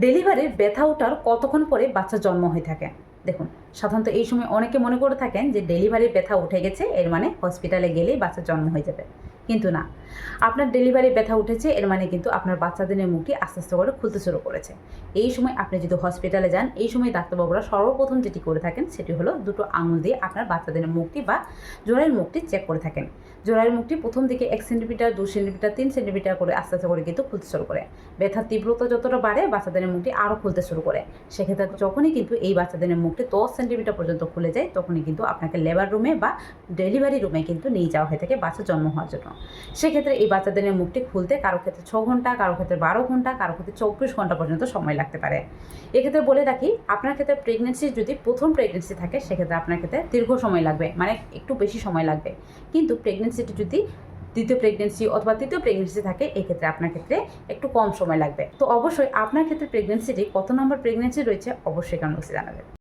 ডেলিভারির ব্যথা ওঠার কতক্ষণ পরে বাচ্চা জন্ম হয়ে থাকে? দেখুন, সাধারণত এই সময় অনেকে মনে করে থাকেন যে, ডেলিভারির ব্যথা উঠে গেছে, এর মানে হসপিটালে গেলেই বাচ্চা জন্ম হয়ে যাবে। কিন্তু না। আপনার ডেলিভারি ব্যথা উঠেছে, এর মানে কিন্তু আপনার বাচ্চাদের মুখটি আস্তে আস্তে করে খুলতে শুরু করেছে। এই সময় আপনি যদি হসপিটালে যান, এই সময় ডাক্তারবাবুরা সর্বপ্রথম যেটি করে থাকেন, সেটি হলো দুটো আঙুল দিয়ে আপনার বাচ্চাদের মুখটি বা জোড়াইয়ের মুখটি চেক করে থাকেন। জোড়াইয়ের মুখটি প্রথম দিকে এক সেন্টিমিটার দু সেন্টিমিটার তিন সেন্টিমিটার করে আস্তে আস্তে করে কিন্তু খুলতে শুরু করে। ব্যথার তীব্রতা যতটা বাড়ে, বাচ্চাদের মুখটি আরও খুলতে শুরু করে। সেক্ষেত্রে যখনই কিন্তু এই বাচ্চাদের মুখটি দশ সেন্টিমিটার পর্যন্ত খুলে যায়, তখনই কিন্তু আপনাকে লেবার রুমে বা ডেলিভারি রুমে কিন্তু নিয়ে যাওয়া হয়ে থাকে বাচ্চা জন্ম হওয়ার জন্য। সেক্ষেত্রে এই বাচ্চাদের মুখটি খুলতে কারও ক্ষেত্রে ছ ঘণ্টা, কারও ক্ষেত্রে বারো ঘণ্টা, কারও ক্ষেত্রে চব্বিশ ঘণ্টা পর্যন্ত সময় লাগতে পারে। এক্ষেত্রে বলে রাখি, আপনার ক্ষেত্রে প্রেগনেন্সি যদি প্রথম প্রেগনেন্সি থাকে, সেক্ষেত্রে আপনার ক্ষেত্রে দীর্ঘ সময় লাগবে মানে একটু বেশি সময় লাগবে। কিন্তু প্রেগনেন্সিটি যদি দ্বিতীয় প্রেগনেন্সি অথবা তৃতীয় প্রেগনেন্সি থাকে, এক্ষেত্রে আপনার ক্ষেত্রে একটু কম সময় লাগবে। তো অবশ্যই আপনার ক্ষেত্রে প্রেগনেন্সিটি কত নম্বর প্রেগনেন্সি রয়েছে, অবশ্যই বক্সে জানাবেন।